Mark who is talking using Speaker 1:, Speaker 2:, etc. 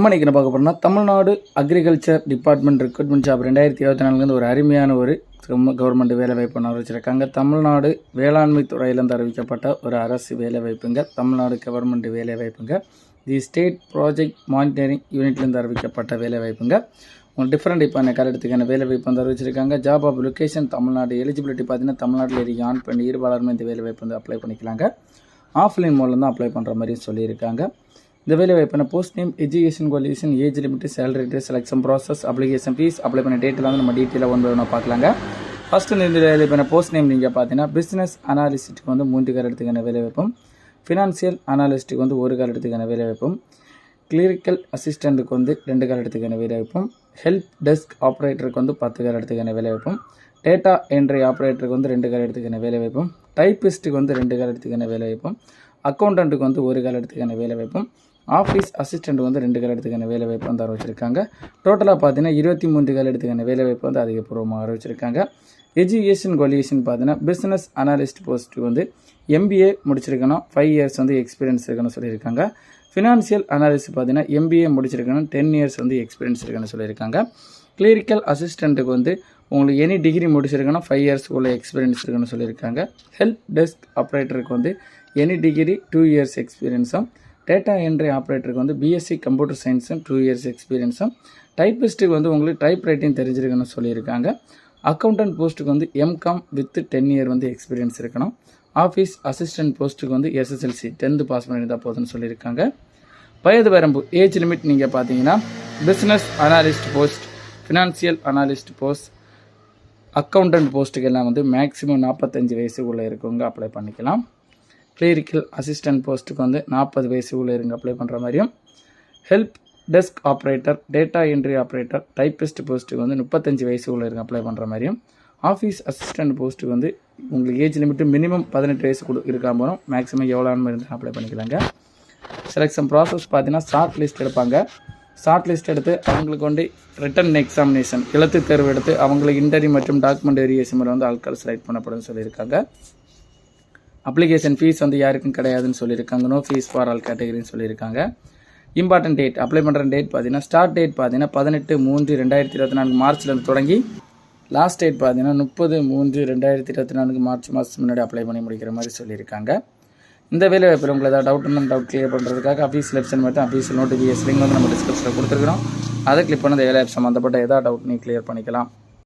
Speaker 1: நம்ம இன்றைக்கி என்ன பார்க்க போகிறோம்னா Tamil Nadu agriculture department recruitment job ரெண்டாயிரத்தி இருபத்தி நாலுலேருந்து ஒரு அருமையான ஒரு கவர்மெண்ட் வேலை வாய்ப்பு அறிவிச்சிருக்காங்க. தமிழ்நாடு வேளாண்மை துறையிலேருந்து அறிவிக்கப்பட்ட ஒரு அரசு வேலை வாய்ப்புங்க. தமிழ்நாடு கவர்மெண்ட் வேலை வாய்ப்புங்க. தி ஸ்டேட் ப்ராஜெக்ட் மானிட்டரிங் யூனிட்லேருந்து அறிவிக்கப்பட்ட வேலை வாய்ப்புங்க. உங்களுக்கு டிஃப்ரெண்ட் இப்போ என்ன காலத்துக்கான வேலை வாய்ப்பு வந்து அறிவிச்சிருக்காங்க. Job of location Tamil Nadu eligibility பார்த்தீங்கன்னா தமிழ்நாட்டில் இருக்க ஆன் பண்ணி இருபாலருமே இந்த வேலை வாய்ப்பு வந்து அப்ளை பண்ணிக்கலாங்க. ஆஃப்லைன் மூலம் தான் அப்ளை பண்ணுற மாதிரி சொல்லியிருக்காங்க. இந்த வேலை வாய்ப்பான post name education qualification age limit salary rate selection process application fee apply பண்ண டேட்டில் வந்து நம்ம டீட்டெயிலாக ஒன்று ஒன்று பார்க்கலாங்க. ஃபஸ்ட்டு இந்த வேலை வாய்ப்பான போஸ்ட் நேம் நீங்கள் பார்த்தீங்கன்னா பிஸ்னஸ் அனாலிஸ்ட்டுக்கு வந்து மூன்று காலத்துக்கான வேலை வாய்ப்பும் ஃபினான்சியல் அனாலிஸ்ட்டுக்கு வந்து ஒரு காலத்துக்கான வேலை வாய்ப்பும் கிளினிக்கல் அசிஸ்டண்ட்டுக்கு வந்து ரெண்டு காலத்துக்கான வேலை வாய்ப்பும் ஹெல்ப் டெஸ்க் ஆப்ரேட்டருக்கு வந்து பத்து காலத்துக்கான வேலை வாய்ப்பும் டேட்டா என்ட்ரி ஆப்ரேட்டருக்கு வந்து ரெண்டு காலத்துக்கான வேலை வாய்ப்பும் டைப்பிஸ்ட்டுக்கு வந்து ரெண்டு காலத்துக்கான வேலை வாய்ப்பும் அக்கௌண்டண்ட்டுக்கு வந்து ஒரு காலத்துக்கான வேலை வாய்ப்பும் ஆஃபீஸ் அசிஸ்டண்ட் வந்து ரெண்டு காலத்துக்கான வேலை வாய்ப்பு வந்து ஆரம்பிச்சிருக்காங்க. டோட்டலாக பார்த்தீங்கன்னா இருபத்தி மூன்று காலத்துக்கான வேலை வாய்ப்பு வந்து அதிகப்பூர்வமாக ஆரம்பிச்சிருக்காங்க. எஜுகேஷன் குவாலிஃபிகேஷன் பார்த்தீங்கன்னா பிஸ்னஸ் அனாலிஸ்ட் போஸ்ட் வந்து எம்பிஏ முடிச்சிருக்கணும். ஃபைவ் இயர்ஸ் வந்து எக்ஸ்பீரியன்ஸ் இருக்கணும்னு சொல்லியிருக்காங்க. ஃபினான்ஷியல் அனாலிஸ்ட் பார்த்தீங்கன்னா எம்பிஏ முடிச்சிருக்கணும். டென் இயர்ஸ் வந்து எக்ஸ்பீரியன்ஸ் இருக்குன்னு சொல்லியிருக்காங்க. கிளிரிக்கல் அசிஸ்டண்ட்டுக்கு வந்து உங்களுக்கு எனி டிகிரி முடிச்சிருக்கணும். ஃபைவ் இயர்ஸ்க்குள்ளே எக்ஸ்பீரியன்ஸ் இருக்குன்னு சொல்லியிருக்காங்க. ஹெல்ப் டெஸ்க் ஆப்ரேட்டருக்கு வந்து எனி டிகிரி டூ இயர்ஸ் எக்ஸ்பீரியன்ஸும் டேட்டா என்ட்ரி ஆப்ரேட்டருக்கு வந்து பிஎஸ்சி கம்ப்யூட்டர் சயின்ஸும் டூ இயர்ஸ் எக்ஸ்பீரியன்ஸும் டைப்பிஸ்ட்டுக்கு வந்து உங்களுக்கு டைப் ரைட்டிங் தெரிஞ்சிருக்குன்னு சொல்லியிருக்காங்க. அக்கௌண்டன்ட் போஸ்ட்டுக்கு வந்து எம்காம் வித் டென் இயர் வந்து எக்ஸ்பீரியன்ஸ் இருக்கணும். ஆஃபீஸ் அசிஸ்டன்ட் போஸ்ட்டுக்கு வந்து எஸ்எஸ்எல்சி டென்த்து பாஸ் பண்ணியிருந்தால் போதும்னு சொல்லியிருக்காங்க. வயது வரம்பு ஏஜ் லிமிட் நீங்கள் பார்த்தீங்கன்னா business analyst post financial analyst post accountant போஸ்ட்டுக்கு எல்லாம் வந்து மேக்ஸிமம் நாற்பத்தஞ்சு வயசுக்குள்ளே இருக்கவங்க அப்ளை பண்ணிக்கலாம். கிளீரிக்கல் அசிஸ்டன்ட் போஸ்ட்டுக்கு வந்து நாற்பது வயசுக்குள்ளே இருங்க அப்ளை பண்ணுற மாதிரியும். Help desk operator data entry operator typist போஸ்ட்டுக்கு வந்து முப்பத்தஞ்சு வயசுக்குள்ளே இருங்க அப்ளை பண்ணுற மாதிரியும். ஆஃபீஸ் அசிஸ்டன்ட் போஸ்ட்டுக்கு வந்து உங்களுக்கு ஏஜ் லிமிட்டு மினிமம் பதினெட்டு வயசு கொடு இருக்கா போகிறோம் மேக்ஸிமம் எவ்வளோ இருந்தால் அப்ளை பண்ணிக்கலாங்க. செலெக்ஷன் ப்ராசஸ் பார்த்தீங்கன்னா ஷார்ட் லிஸ்ட் எடுப்பாங்க. ஷார்ட் லிஸ்ட் எடுத்து அவங்களுக்கு வந்து ரிட்டன் எக்ஸாமினேஷன் எழுத்து தேர்வு எடுத்து அவங்களுக்கு இன்டர்வியூ மற்றும் டாக்குமெண்ட் வெரியேஷன் முறை வந்து ஆட்கள் செலக்ட் பண்ணப்படும் சொல்லியிருக்காங்க. அப்ளிகேஷன் ஃபீஸ் வந்து யாருக்கும் கிடையாதுன்னு சொல்லியிருக்காங்க. நோ ஃபீஸ் ஃபார் ஆல் கேட்டகரின்னு சொல்லியிருக்காங்க. இம்பார்ட்டன்ட் டேட் அப்ளை பண்ணுற டேட் பார்த்தீங்கன்னா ஸ்டார்ட் டேட் பார்த்தீங்கன்னா பதினெட்டு மூன்று ரெண்டாயிரத்தி இருபத்தி நான்கு மார்ச்லேருந்து தொடங்கி லாஸ்ட் டேட் பார்த்தீங்கன்னா முப்பது மூன்று ரெண்டாயிரத்தி இருபத்தி நான்கு மார்ச் மாதத்துக்கு முன்னாடி அப்ளை பண்ணி முடிக்கிற மாதிரி சொல்லியிருக்காங்க. இந்த வேலை வாய்ப்பில் உங்களுக்கு ஏதாவது டவுட் இருந்தால் டவுட் கிளியர் பண்ணுறதுக்காக அஃபீஸ் வெப்சைட் மட்டும் அஃபீஷியல் நோட்டிஃபிகேஷன் லிங்க் வந்து நம்ம டிஸ்கிரிப்ஷனில் கொடுத்துருக்கோம் அதை கிளிக் அந்த வேலை சம்மந்தப்பட்ட ஏதாவது டவுட் நீ கிளியர் பண்ணிக்கலாம்.